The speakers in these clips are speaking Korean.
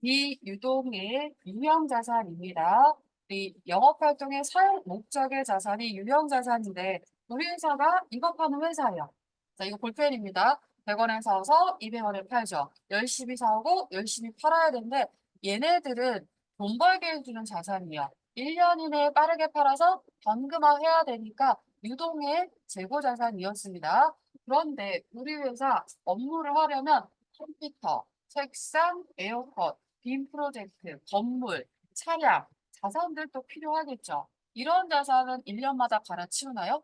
비유동의 유형 자산입니다. 이 영업활동의 사용 목적의 자산이 유형 자산인데 우리 회사가 이거 파는 회사예요. 자, 이거 볼펜입니다. 100원에 사서 200원에 팔죠. 열심히 사오고 열심히 팔아야 되는데 얘네들은 돈 벌게 해주는 자산이야. 1년 이내에 빠르게 팔아서 현금화해야 되니까 유동의 재고 자산이었습니다. 그런데 우리 회사 업무를 하려면 컴퓨터, 책상, 에어컨, 빔 프로젝트, 건물, 차량, 자산들도 필요하겠죠. 이런 자산은 1년마다 갈아치우나요?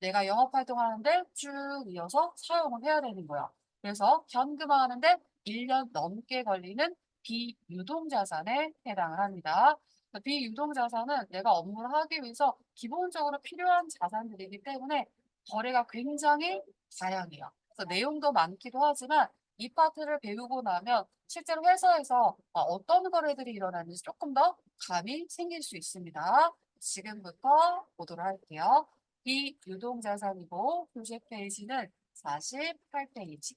내가 영업 활동하는데 쭉 이어서 사용을 해야 되는 거야. 그래서 현금화하는데 1년 넘게 걸리는 비유동 자산에 해당을 합니다. 비유동 자산은 내가 업무를 하기 위해서 기본적으로 필요한 자산들이기 때문에 거래가 굉장히 다양해요. 그래서 내용도 많기도 하지만 이 파트를 배우고 나면 실제로 회사에서 어, 어떤 거래들이 일어나는지 조금 더 감이 생길 수 있습니다. 지금부터 보도록 할게요. 비유동자산이고 교재 페이지는 48페이지.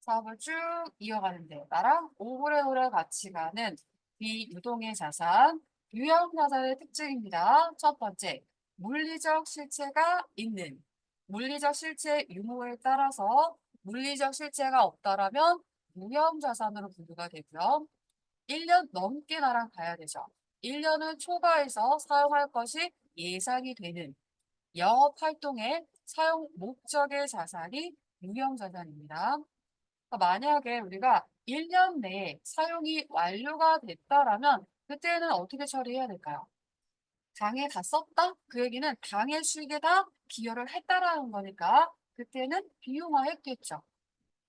사업을 쭉 이어가는데 나랑 오래오래 같이 가는 비유동의 자산, 유형 자산의 특징입니다. 첫 번째, 물리적 실체가 있는 물리적 실체 유무에 따라서 물리적 실체가 없다라면 무형 자산으로 분류가 되고요. 1년 넘게 나랑 가야 되죠. 1년은 초과해서 사용할 것이 예상이 되는 영업 활동의 사용 목적의 자산이 유형 자산입니다. 그러니까 만약에 우리가 1년 내에 사용이 완료가 됐다라면 그때는 어떻게 처리해야 될까요? 당에 다 썼다? 그 얘기는 당의 수익에 다 기여를 했다라는 거니까 그때는 비용화했겠죠.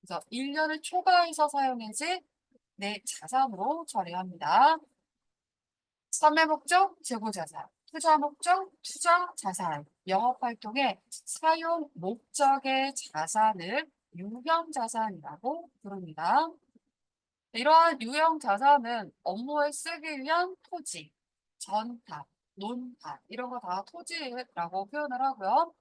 그래서 1년을 초과해서 사용해지 내 자산으로 처리합니다. 판매 목적, 재고 자산, 투자 목적, 투자 자산, 영업 활동의 사용 목적의 자산을 유형 자산이라고 부릅니다. 이러한 유형 자산은 업무에 쓰기 위한 토지, 전탑, 논밭 이런 거 다 토지라고 표현을 하고요.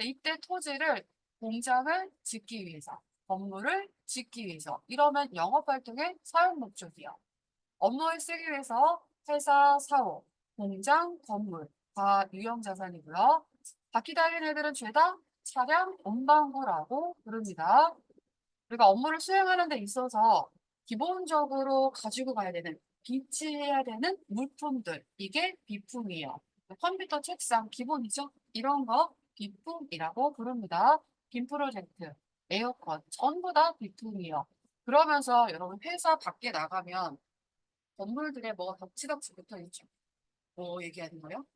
네, 이때 토지를 공장을 짓기 위해서, 건물을 짓기 위해서 이러면 영업활동의 사용 목적이요. 업무에 쓰기 위해서 회사, 사업, 공장, 건물 다 유형 자산이고요. 바퀴 달린 애들은 죄다 차량, 운반구라고 부릅니다. 우리가 업무를 수행하는 데 있어서 기본적으로 가지고 가야 되는 비치해야 되는 물품들 이게 비품이에요. 컴퓨터, 책상 기본이죠. 이런 거 비품이라고 부릅니다. 빔 프로젝트, 에어컨 전부 다 비품이에요. 그러면서 여러분 회사 밖에 나가면 건물들에 뭐가 덕지덕지 붙어 있죠. 뭐 얘기하는 거요?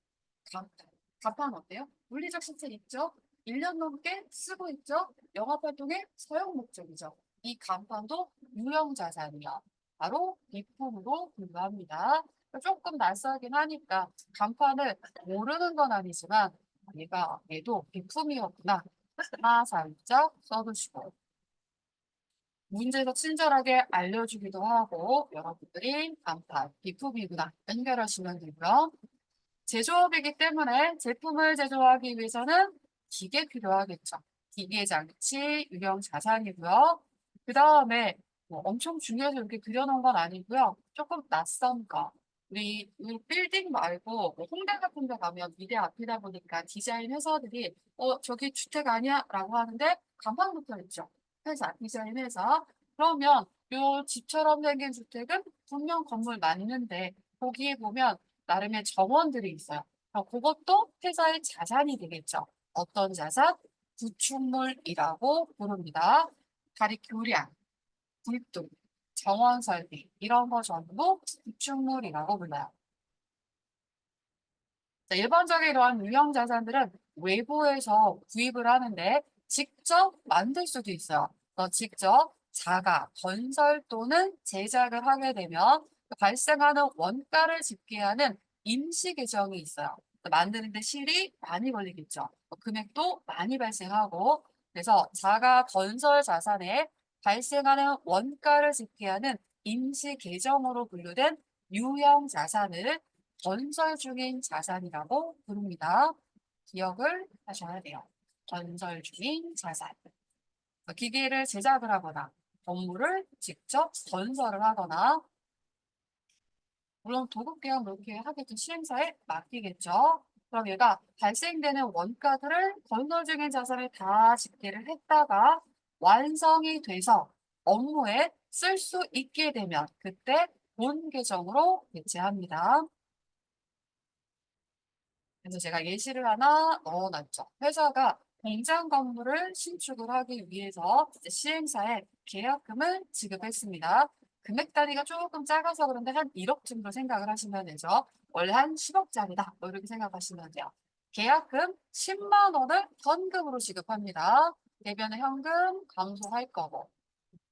간판. 간판 어때요? 물리적 실체 있죠? 1년 넘게 쓰고 있죠? 영업활동의 사용 목적이죠. 이 간판도 유형 자산이야. 바로 비품으로 분류합니다. 조금 낯설긴 하니까 간판을 모르는 건 아니지만 얘가 얘도 비품이었구나. 하나 살짝 써두시고 문제에서 친절하게 알려주기도 하고 여러분들이 간판 비품이구나 연결하시면 되고요. 제조업이기 때문에 제품을 제조하기 위해서는 기계 필요하겠죠. 기계 장치 유형 자산이고요. 그 다음에 뭐 엄청 중요해서 이렇게 그려놓은 건 아니고요. 조금 낯선 거. 우리 이 빌딩 말고 뭐 홍대 같은 데 가면 미대 앞이다 보니까 디자인 회사들이 어 저기 주택 아니야? 라고 하는데 간판 붙어 있죠. 회사 디자인 회사. 그러면 요 집처럼 생긴 주택은 분명 건물 맞는데 거기에 보면 나름의 정원들이 있어요. 그럼 그것도 회사의 자산이 되겠죠. 어떤 자산? 구축물이라고 부릅니다. 다리 교량, 불뚝, 정원 설비 이런 거 전부 구축물이라고 불러요. 자, 일반적인 이러한 유형 자산들은 외부에서 구입을 하는데 직접 만들 수도 있어요. 또 직접 자가 건설 또는 제작을 하게 되면 발생하는 원가를 집계하는 임시 계정이 있어요. 만드는데 실이 많이 걸리겠죠. 금액도 많이 발생하고 그래서 자가 건설 자산에 발생하는 원가를 집계하는 임시 계정으로 분류된 유형 자산을 건설 중인 자산이라고 부릅니다. 기억을 하셔야 돼요. 건설 중인 자산. 기계를 제작을 하거나 건물을 직접 건설을 하거나 물론 도급계약 이렇게 하겠죠. 시행사에 맡기겠죠. 그럼 얘가 발생되는 원가들을 건설 중인 자산을 다 집계를 했다가 완성이 돼서 업무에 쓸 수 있게 되면 그때 본 계정으로 배치합니다. 그래서 제가 예시를 하나 넣어놨죠. 회사가 공장 건물을 신축을 하기 위해서 시행사에 계약금을 지급했습니다. 금액 단위가 조금 작아서 그런데 한 1억 정도 생각을 하시면 되죠. 원래 한 10억짜리다. 뭐 이렇게 생각하시면 돼요. 계약금 10만 원을 현금으로 지급합니다. 대변의 현금 감소할 거고.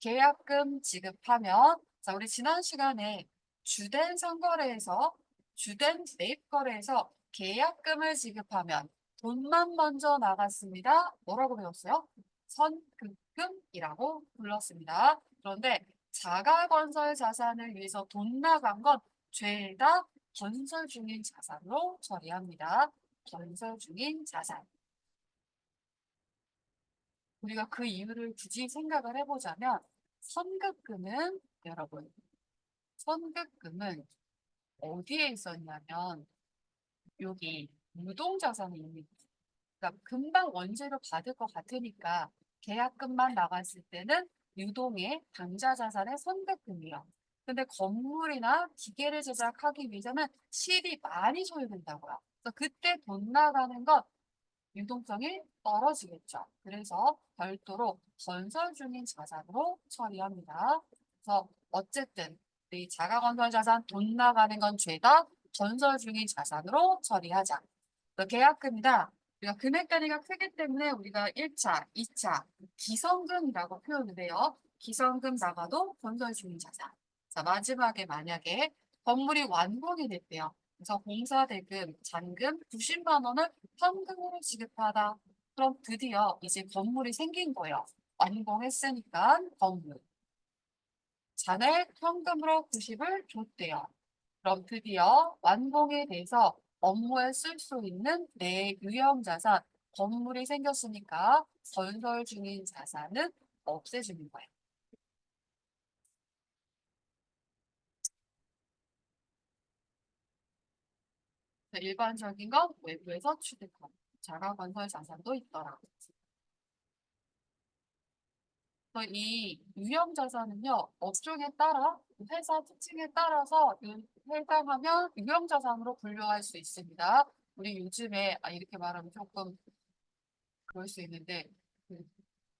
계약금 지급하면 자 우리 지난 시간에 주된 상거래에서 주된 매입 거래에서 계약금을 지급하면 돈만 먼저 나갔습니다. 뭐라고 배웠어요? 선급금이라고 불렀습니다. 그런데 자가건설 자산을 위해서 돈 나간 건 죄다 건설 중인 자산으로 처리합니다. 건설 중인 자산. 우리가 그 이유를 굳이 생각을 해보자면 선급금은 여러분 선급금은 어디에 있었냐면 여기 유동자산이 있는. 그러니까 금방 원재료 받을 것 같으니까 계약금만 나갔을 때는 유동의 당좌 자산의 선급금이요. 근데 건물이나 기계를 제작하기 위해서는 실이 많이 소요된다고요. 그래서 그때 돈 나가는 건 유동성이 떨어지겠죠. 그래서 별도로 건설 중인 자산으로 처리합니다. 그래서 어쨌든 이 자가건설 자산 돈 나가는 건 죄다 건설 중인 자산으로 처리하자. 또 계약금이다. 우리가 금액 단위가 크기 때문에 우리가 1차, 2차 기성금이라고 표현을 해요. 기성금 나가도 건설 중인 자산. 자, 마지막에 만약에 건물이 완공이 됐대요. 그래서 공사 대금, 잔금 90만 원을 현금으로 지급하다. 그럼 드디어 이제 건물이 생긴 거예요. 완공했으니까 건물. 잔액 현금으로 90을 줬대요. 그럼 드디어 완공이 돼서 업무에 쓸 수 있는 내 유형 자산, 건물이 생겼으니까 건설 중인 자산은 없애주는 거예요. 자, 일반적인 건 외부에서 취득한 자가 건설 자산도 있더라. 이 유형 자산은요, 업종에 따라 회사 특징에 따라서 이 해당하면 유형 자산으로 분류할 수 있습니다. 우리 요즘에 아 이렇게 말하면 조금 그럴 수 있는데 그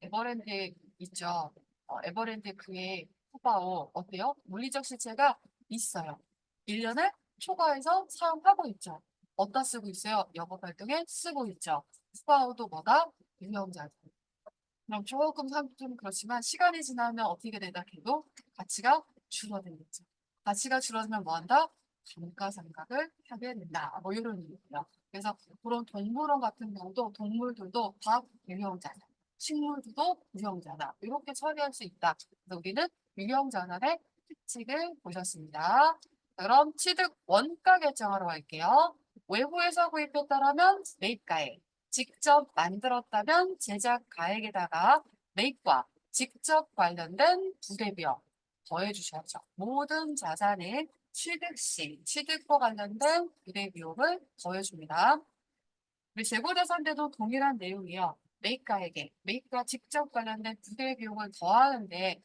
에버랜드 있죠. 어, 에버랜드 그의 후바오 어때요? 물리적 실체가 있어요. 1년을 초과해서 사용하고 있죠. 어디다 쓰고 있어요? 영업 활동에 쓰고 있죠. 후바오도 뭐다? 유형 자산. 그럼 조금 상- 좀 그렇지만 시간이 지나면 어떻게 된다 해도 가치가 줄어들겠죠. 가치가 줄어들면 뭐 한다? 감가상각을 하게 된다. 뭐 이런 의미예요. 그래서 그런 동물원 같은 경우도 동물들도 다 유형자산, 식물들도 유형자산 이렇게 처리할 수 있다. 그래서 우리는 유형자산의 특징을 보셨습니다. 그럼 취득 원가 결정하러 갈게요. 외부에서 구입했다라면 매입가액, 직접 만들었다면 제작 가액에다가 매입과 직접 관련된 부대비용 더해주셔야죠. 모든 자산의 취득 시, 취득과 관련된 부대비용을 더해줍니다. 우리 재고자산 때도 동일한 내용이요. 매입가액에 매입과 직접 관련된 부대비용을 더하는데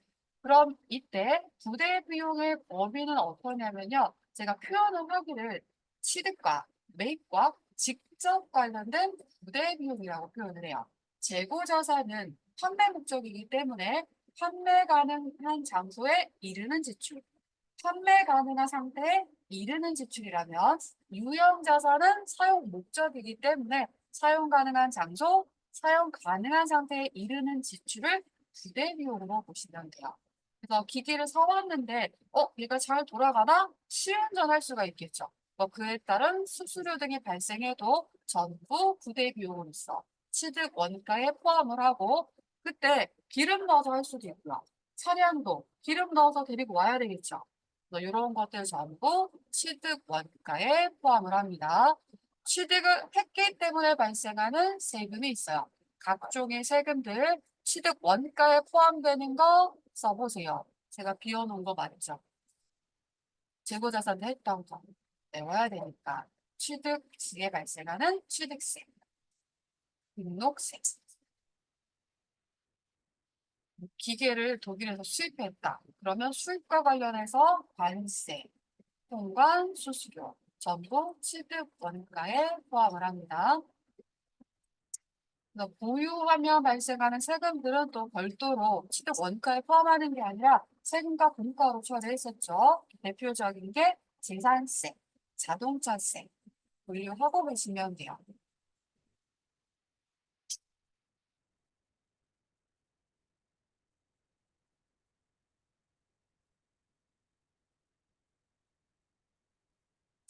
그럼 이때 부대 비용의 범위는 어떠냐면요. 제가 표현을 하기를 취득과 매입과 직접 관련된 부대 비용이라고 표현을 해요. 재고 자산은 판매 목적이기 때문에 판매 가능한 장소에 이르는 지출. 판매 가능한 상태에 이르는 지출이라면 유형 자산은 사용 목적이기 때문에 사용 가능한 장소, 사용 가능한 상태에 이르는 지출을 부대 비용으로 보시면 돼요. 그래서 기기를 사왔는데 어 얘가 잘 돌아가나? 시운전할 수가 있겠죠. 뭐 그에 따른 수수료 등이 발생해도 전부 부대 비용으로서 취득 원가에 포함을 하고 그때 기름 넣어서 할 수도 있고요. 차량도 기름 넣어서 데리고 와야 되겠죠. 이런 것들 전부 취득 원가에 포함을 합니다. 취득을 했기 때문에 발생하는 세금이 있어요. 각종의 세금들 취득 원가에 포함되는 거 써보세요. 제가 비워놓은 거 맞죠? 재고자산 했던 거 외워야 되니까 취득 시에 발생하는 취득세, 등록세, 기계를 독일에서 수입했다. 그러면 수입과 관련해서 관세, 통관, 수수료 전부 취득 원가에 포함을 합니다. 보유하면 발생하는 세금들은 또 별도로 취득 원가에 포함하는 게 아니라 세금과 분과로 처리했었죠. 대표적인 게 재산세, 자동차세 분류하고 계시면 돼요.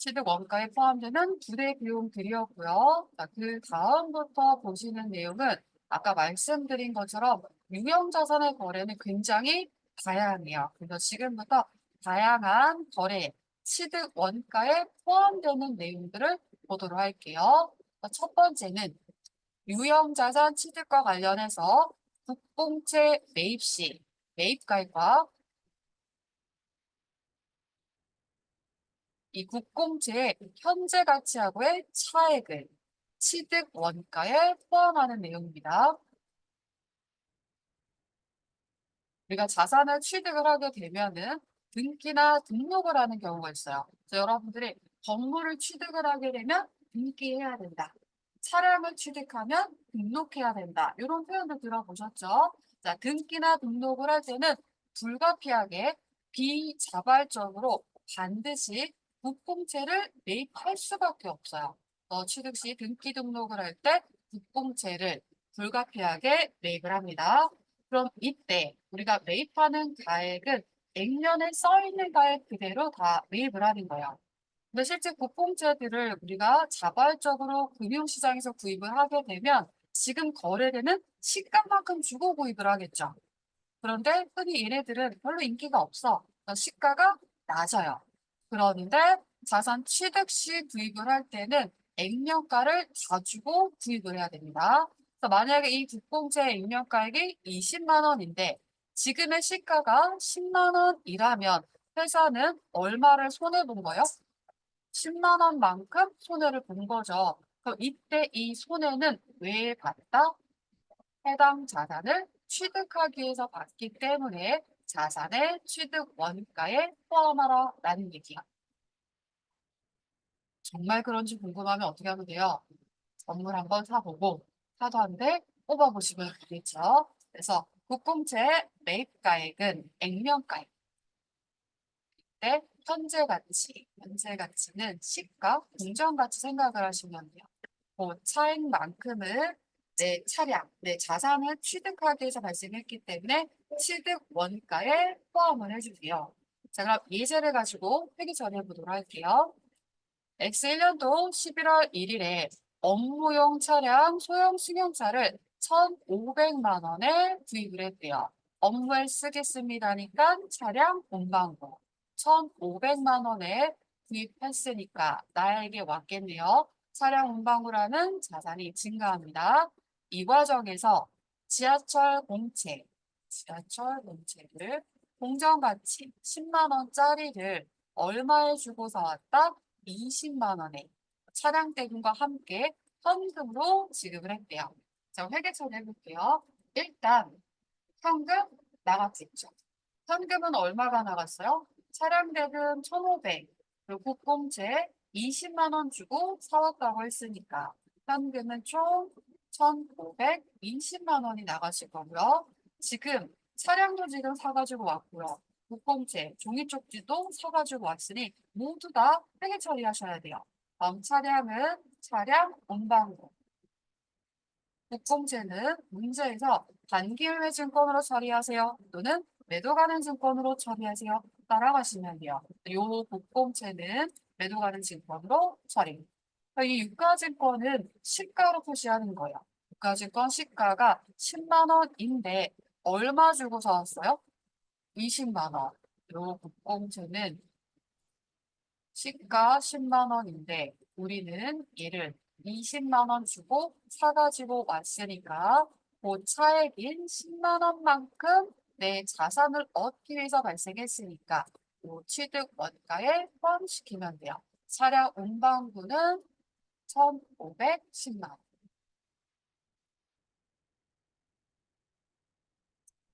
취득 원가에 포함되는 부대 비용들이었고요. 자, 그 다음부터 보시는 내용은 아까 말씀드린 것처럼 유형 자산의 거래는 굉장히 다양해요. 그래서 지금부터 다양한 거래, 취득 원가에 포함되는 내용들을 보도록 할게요. 자, 첫 번째는 유형 자산 취득과 관련해서 국공채 매입 시 매입가액과 이 국공채의 현재 가치하고의 차액을 취득 원가에 포함하는 내용입니다. 우리가 자산을 취득을 하게 되면은 등기나 등록을 하는 경우가 있어요. 그래서 여러분들이 건물을 취득을 하게 되면 등기해야 된다. 차량을 취득하면 등록해야 된다. 이런 표현들 들어보셨죠? 자, 등기나 등록을 할 때는 불가피하게 비자발적으로 반드시 국공채를 매입할 수밖에 없어요. 어, 취득 시 등기 등록을 할 때 국공채를 불가피하게 매입을 합니다. 그럼 이때 우리가 매입하는 가액은 액면에 써 있는 가액 그대로 다 매입을 하는 거예요. 근데 실제 국공채들을 우리가 자발적으로 금융시장에서 구입을 하게 되면 지금 거래되는 시가만큼 주고 구입을 하겠죠. 그런데 흔히 얘네들은 별로 인기가 없어. 그러니까 시가가 낮아요. 그런데 자산 취득 시 구입을 할 때는 액면가를 다 주고 구입을 해야 됩니다. 그래서 만약에 이 국공채 액면가액이 20만 원인데 지금의 시가가 10만 원이라면 회사는 얼마를 손해 본 거예요? 10만 원만큼 손해를 본 거죠. 그럼 이때 이 손해는 왜 봤다? 해당 자산을 취득하기 위해서 봤기 때문에 자산의 취득 원가에 포함하라라는 얘기야. 정말 그런지 궁금하면 어떻게 하면 돼요? 건물 한번 사보고 사도 한대 뽑아보시면 되겠죠. 그래서 국공채 매입가액은 액면가액. 때 현재 가치, 현재 가치는 시가, 공정 가치 생각을 하시면 돼요. 그 차액만큼을 내 차량, 내 자산을 취득하기 위해서 발생했기 때문에 취득 원가에 포함을 해주세요. 자, 그럼 예제를 가지고 회계 처리해 보도록 할게요. X1년도 11월 1일에 업무용 차량 소형 승용차를 1,500만 원에 구입을 했대요. 업무에 쓰겠습니다니까 차량 본방구 1,500만 원에 구입했으니까 나에게 왔겠네요. 차량 운방구라는 자산이 증가합니다. 이 과정에서 지하철 공채, 지하철 공채를 공정가치 10만 원짜리를 얼마에 주고 사왔다? 20만 원에 차량 대금과 함께 현금으로 지급을 했대요. 자, 회계 처리해볼게요. 일단 현금 나갔겠죠. 현금은 얼마가 나갔어요? 차량 대금 1,500, 그리고 국공채 20만 원 주고 사왔다고 했으니까 현금은 총 1,520만 원이 나가실 거고요. 지금 차량도 지금 사가지고 왔고요. 국공채, 종이 쪽지도 사가지고 왔으니 모두 다 회계 처리하셔야 돼요. 다음 차량은 차량 운반고. 국공채는 문제에서 단기일회 증권으로 처리하세요. 또는 매도 가는 증권으로 처리하세요. 따라가시면 돼요. 요 국공채는 매도 가는 증권으로 처리. 이 유가증권은 시가로 표시하는 거예요. 유가증권 시가가 10만 원인데 얼마 주고 사왔어요? 20만 원. 요 국공채는 시가 10만 원인데 우리는 얘를 20만 원 주고 사가지고 왔으니까 그 차액인 10만 원만큼 내 자산을 얻기 위해서 발생했으니까 요 취득 원가에 포함시키면 돼요. 차량 운반부는 1,510만 원.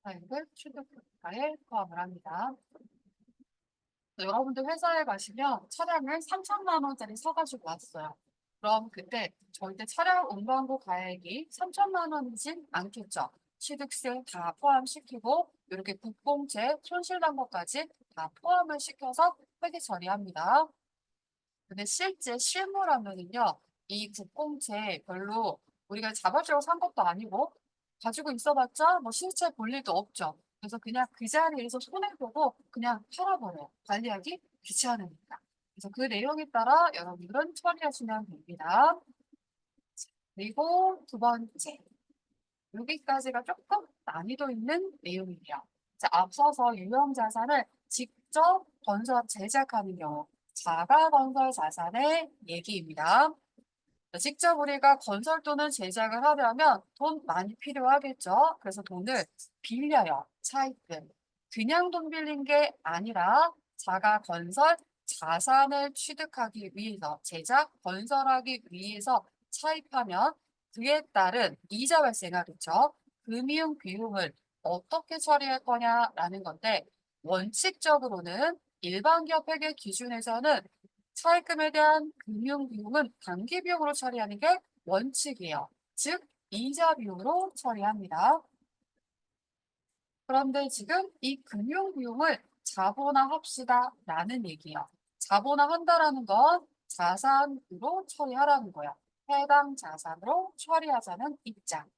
차액을 취득 원가에 포함을 합니다. 여러분들 회사에 가시면 차량을 3천만 원짜리 사가지고 왔어요. 그럼 그때 절대 차량 운반부 가액이 3천만 원이진 않겠죠. 취득세 다 포함시키고 이렇게 국공채 손실난 것까지 다 포함을 시켜서 회계 처리합니다. 근데 실제 실무라면은요, 이 국공채 별로 우리가 자발적으로 산 것도 아니고 가지고 있어봤자 뭐 실제 볼 일도 없죠. 그래서 그냥 그 자리에서 손해보고 그냥 팔아버려요. 관리하기 귀찮으니까. 그래서 그 내용에 따라 여러분들은 처리하시면 됩니다. 자, 그리고 두 번째. 여기까지가 조금 난이도 있는 내용이에요. 자, 앞서서 유형 자산을 직접 건설 제작하는 경우 자가 건설 자산의 얘기입니다. 자, 직접 우리가 건설 또는 제작을 하려면 돈 많이 필요하겠죠. 그래서 돈을 빌려요. 차입금. 그냥 돈 빌린 게 아니라 자가 건설 자산을 취득하기 위해서 제작 건설하기 위해서 차입하면 그에 따른 이자 발생하겠죠. 금융 비용을 어떻게 처리할 거냐라는 건데 원칙적으로는 일반 기업 회계 기준에서는 차입금에 대한 금융 비용은 단기 비용으로 처리하는 게 원칙이에요. 즉 이자 비용으로 처리합니다. 그런데 지금 이 금융 비용을 자본화합시다 라는 얘기예요. 자본화한다라는 건 자산으로 처리하라는 거야. 해당 자산으로 처리하자는 입장.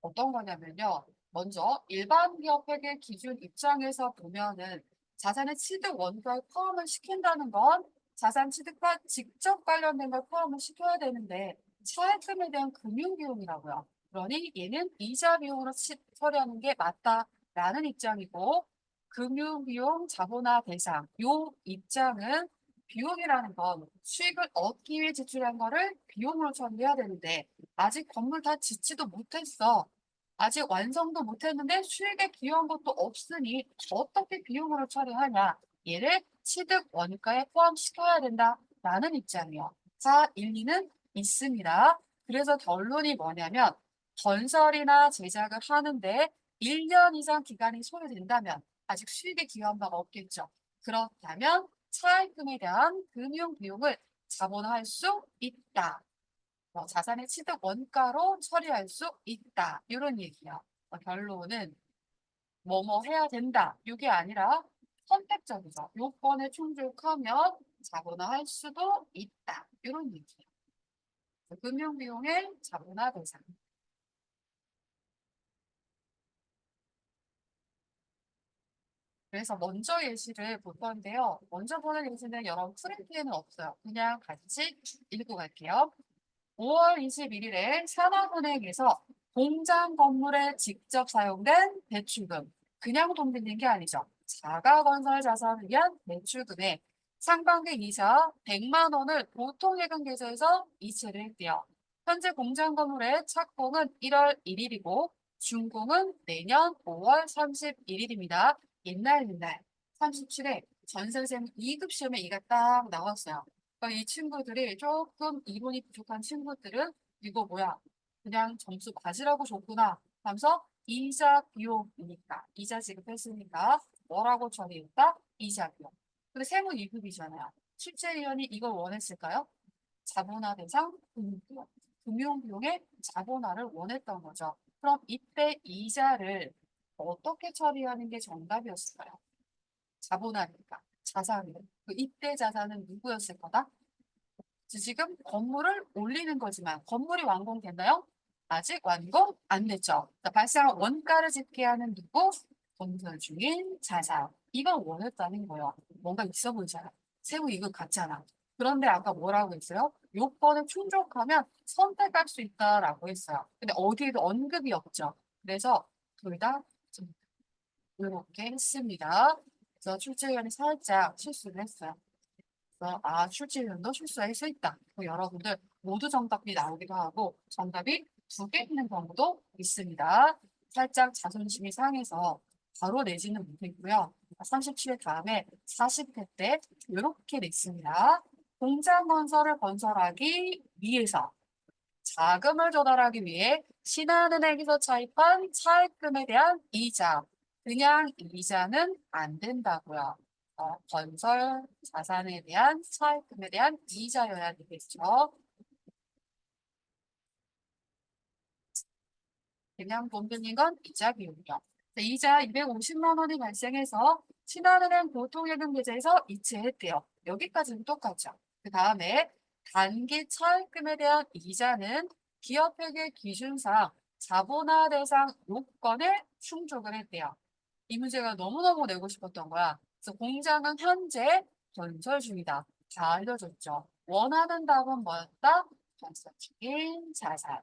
어떤 거냐면요. 먼저 일반 기업 회계 기준 입장에서 보면은 자산의 취득 원가에 포함을 시킨다는 건 자산 취득과 직접 관련된 걸 포함을 시켜야 되는데 차액금에 대한 금융 비용이라고요. 그러니 얘는 이자 비용으로 치, 처리하는 게 맞다라는 입장이고 금융 비용 자본화 대상 요 입장은 비용이라는 건 수익을 얻기 위해 지출한 거를 비용으로 처리해야 되는데 아직 건물 다 짓지도 못했어. 아직 완성도 못했는데 수익에 기여한 것도 없으니 어떻게 비용으로 처리하냐? 얘를 취득 원가에 포함시켜야 된다라는 입장이요. 자, 일리는 있습니다. 그래서 결론이 뭐냐면 건설이나 제작을 하는데 1년 이상 기간이 소요된다면 아직 수익에 기여한 바가 없겠죠. 그렇다면 차입금에 대한 금융 비용을 자본화할 수 있다. 뭐 자산의 취득 원가로 처리할 수 있다. 이런 얘기야. 어, 결론은 뭐뭐 해야 된다. 이게 아니라 선택적이죠. 요건에 충족하면 자본화할 수도 있다. 이런 얘기야. 금융비용의 자본화 대상. 그래서 먼저 예시를 볼 건데요. 먼저 보는 예시는 여러분 프린트에는 없어요. 그냥 같이 읽고 갈게요. 5월 21일에 산업은행에서 공장 건물에 직접 사용된 대출금, 그냥 돈 빌린 게 아니죠. 자가건설 자산을 위한 대출금에 상반기 이자 100만 원을 보통예금 계좌에서 이체를 했대요. 현재 공장 건물의 착공은 1월 1일이고 준공은 내년 5월 31일입니다. 옛날 옛날 37회 전생생 2급 시험에 이가 딱 나왔어요. 그러니까 이 친구들이 조금 이론이 부족한 친구들은 이거 뭐야 그냥 점수 맞으라고 줬구나 하면서 이자 비용이니까 이자 지급했으니까 뭐라고 처리했다? 이자 비용. 근데 세무 2급이잖아요. 출제위원이 이걸 원했을까요? 자본화 대상 금융비용. 금융비용의 자본화를 원했던 거죠. 그럼 이때 이자를 어떻게 처리하는 게 정답이었을까요? 자본화니까 자산을. 그 이때 자산은 누구였을 거다? 지금 건물을 올리는 거지만 건물이 완공됐나요? 아직 완공 안 됐죠. 자, 발생한 원가를 집계 하는 누구? 건설 중인 자산. 이걸 원했다는 거예요. 뭔가 있어 보이잖아. 세무 이거 같잖아. 그런데 아까 뭐라고 했어요? 요건에 충족하면 선택할 수 있다라고 했어요. 근데 어디에도 언급이 없죠. 그래서 둘 다 이렇게 했습니다. 그래서 출제위원이 살짝 실수를 했어요. 그래서 아 출제위원도 실수할 수 있다. 여러분들 모두 정답이 나오기도 하고 정답이 두 개 있는 경우도 있습니다. 살짝 자존심이 상해서 바로 내지는 못했고요. 37회 다음에 40회 때 이렇게 냈습니다. 공장 건설을 건설하기 위해서 자금을 조달하기 위해 신한은행에서 차입한 차입금에 대한 이자, 그냥 이자는 안 된다고요. 어, 건설 자산에 대한 차입금에 대한 이자여야 되겠죠. 그냥 돈 빌린 건 이자 비용이요. 네, 이자 250만 원이 발생해서 신한은행 보통예금 계좌에서 이체했대요. 여기까지는 똑같죠. 그 다음에 단기 차입금에 대한 이자는 기업회계 기준상 자본화 대상 요건을 충족을 했대요. 이 문제가 너무너무 내고 싶었던 거야. 그래서 공장은 현재 건설 중이다. 다 알려줬죠. 원하는 답은 뭐였다? 건설 중인 자산.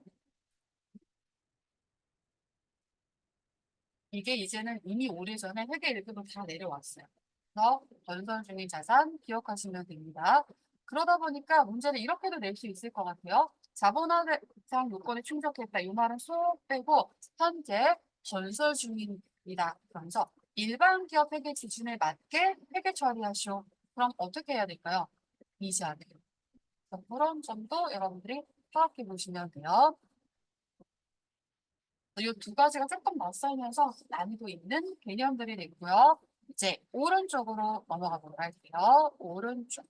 이게 이제는 이미 오래전에 회계 1급은 다 내려왔어요. 그래서 건설 중인 자산 기억하시면 됩니다. 그러다 보니까 문제를 이렇게도 낼 수 있을 것 같아요. 자본화상 요건에 충족했다. 이 말은 쏙 빼고 현재 건설 중입 니다. 그러면서 일반 기업 회계 기준에 맞게 회계 처리하시오. 그럼 어떻게 해야 될까요? 이자를. 그런 점도 여러분들이 파악해 보시면 돼요. 이 두 가지가 조금 맞서면서 난이도 있는 개념들이 됐고요. 이제 오른쪽으로 넘어가 보도록 할게요. 오른쪽.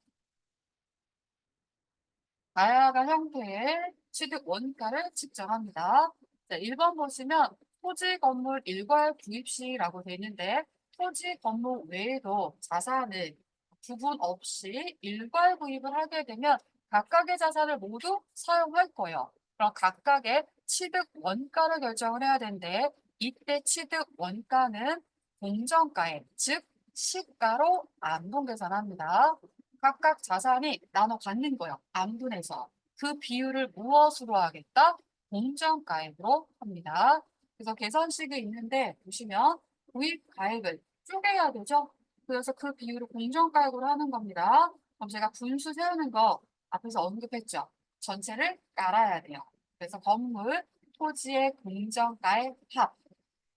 다양한 형태의 취득 원가를 측정합니다. 자, 1번 보시면 토지 건물 일괄 구입 시라고 되어 있는데 토지 건물 외에도 자산을 구분 없이 일괄 구입을 하게 되면 각각의 자산을 모두 사용할 거예요. 그럼 각각의 취득 원가를 결정을 해야 되는데 이때 취득 원가는 공정가액, 즉 시가로 안분 계산합니다. 각각 자산이 나눠 갖는 거예요. 안분해서. 그 비율을 무엇으로 하겠다? 공정가액으로 합니다. 그래서 계산식이 있는데 보시면 구입 가액을 쪼개야 되죠? 그래서 그 비율을 공정가액으로 하는 겁니다. 그럼 제가 분수 세우는 거 앞에서 언급했죠? 전체를 깔아야 돼요. 그래서 건물, 토지의 공정가액 합.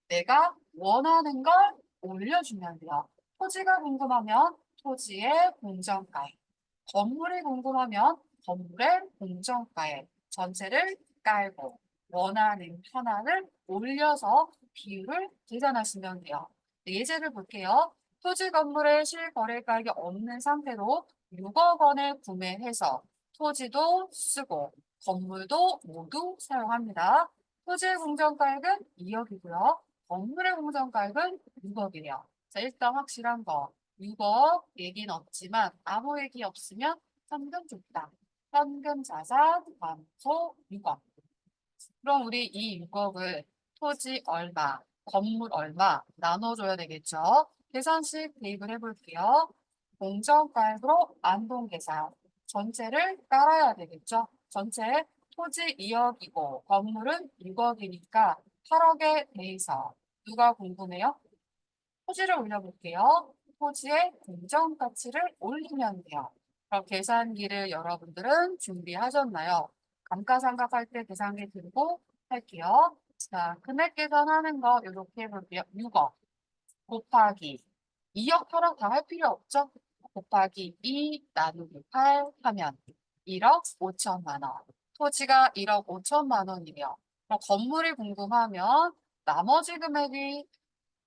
내가 원하는 걸 올려주면 돼요. 토지가 궁금하면 토지의 공정가액. 건물이 궁금하면 건물의 공정가액. 전체를 깔고 원하는 현황을 올려서 비율을 계산하시면 돼요. 네, 예제를 볼게요. 토지 건물의 실거래가액이 없는 상태로 6억 원에 구매해서 토지도 쓰고 건물도 모두 사용합니다. 토지의 공정가액은 2억이고요. 건물의 공정가액은 6억이에요. 자, 일단 확실한 거. 6억 얘기는 없지만 아무 얘기 없으면 현금 줬다. 현금 자산 감소 6억. 그럼 우리 이 6억을 토지 얼마, 건물 얼마 나눠줘야 되겠죠? 계산식 대입을 해볼게요. 공정가액으로 안동계산 전체를 깔아야 되겠죠? 전체 토지 2억이고 건물은 6억이니까 8억에 대해서 누가 궁금해요? 토지를 올려볼게요. 토지의 공정가치를 올리면 돼요. 그럼 계산기를 여러분들은 준비하셨나요? 감가상각 할 때 계산기 들고 할게요. 자, 금액 계산하는 거 이렇게 해볼게요. 6억 곱하기 2억, 8억 다 할 필요 없죠? 곱하기 2 나누기 8 하면 1억 5천만 원. 토지가 1억 5천만 원이래요. 그럼 건물이 궁금하면 나머지 금액이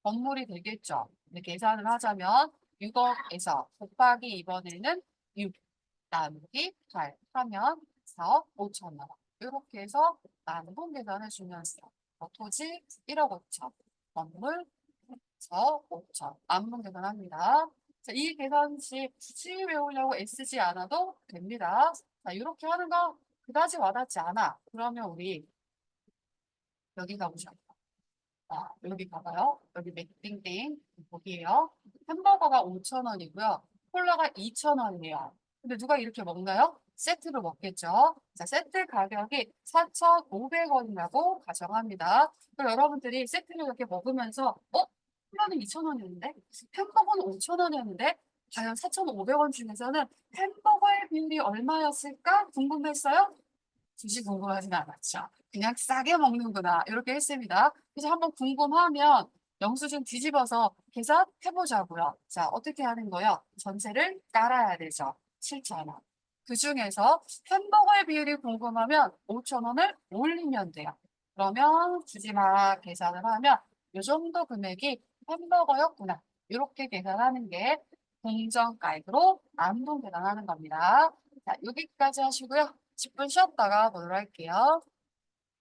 건물이 되겠죠. 근데 계산을 하자면 6억에서 곱하기 이번에는 6 나누기 8 하면 4억 5천만 원. 이렇게 해서 나누분 계산해 주면서 어, 토지 1억 5천, 건물 4억 5천, 안분 계산합니다. 자, 이 계산식 굳이 외우려고 애쓰지 않아도 됩니다. 자, 이렇게 하는 거 그다지 와닿지 않아. 그러면 우리 여기 가보죠. 자, 여기 가봐요. 여기 맥땡땡 여기에요. 햄버거가 5,000원이고요. 콜라가 2,000원이에요. 근데 누가 이렇게 먹나요? 세트로 먹겠죠. 자, 세트 가격이 4,500원이라고 가정합니다. 그럼 여러분들이 세트를 이렇게 먹으면서 어? 콜라는 2,000원이었는데 햄버거는 5,000원이었는데 과연 4,500원 중에서는 햄버거의 비율이 얼마였을까 궁금했어요? 굳이 궁금하진 않았죠. 그냥 싸게 먹는구나. 이렇게 했습니다. 그래서 한번 궁금하면 영수증 뒤집어서 계산해보자고요. 자, 어떻게 하는 거요? 전체를 깔아야 되죠. 7,000원. 그 중에서 햄버거의 비율이 궁금하면 5,000원을 올리면 돼요. 그러면 주지마 계산을 하면 이 정도 금액이 햄버거였구나. 이렇게 계산하는 게 공정가액으로 안동 계산하는 겁니다. 자, 여기까지 하시고요. 10분 쉬었다가 보도록 할게요.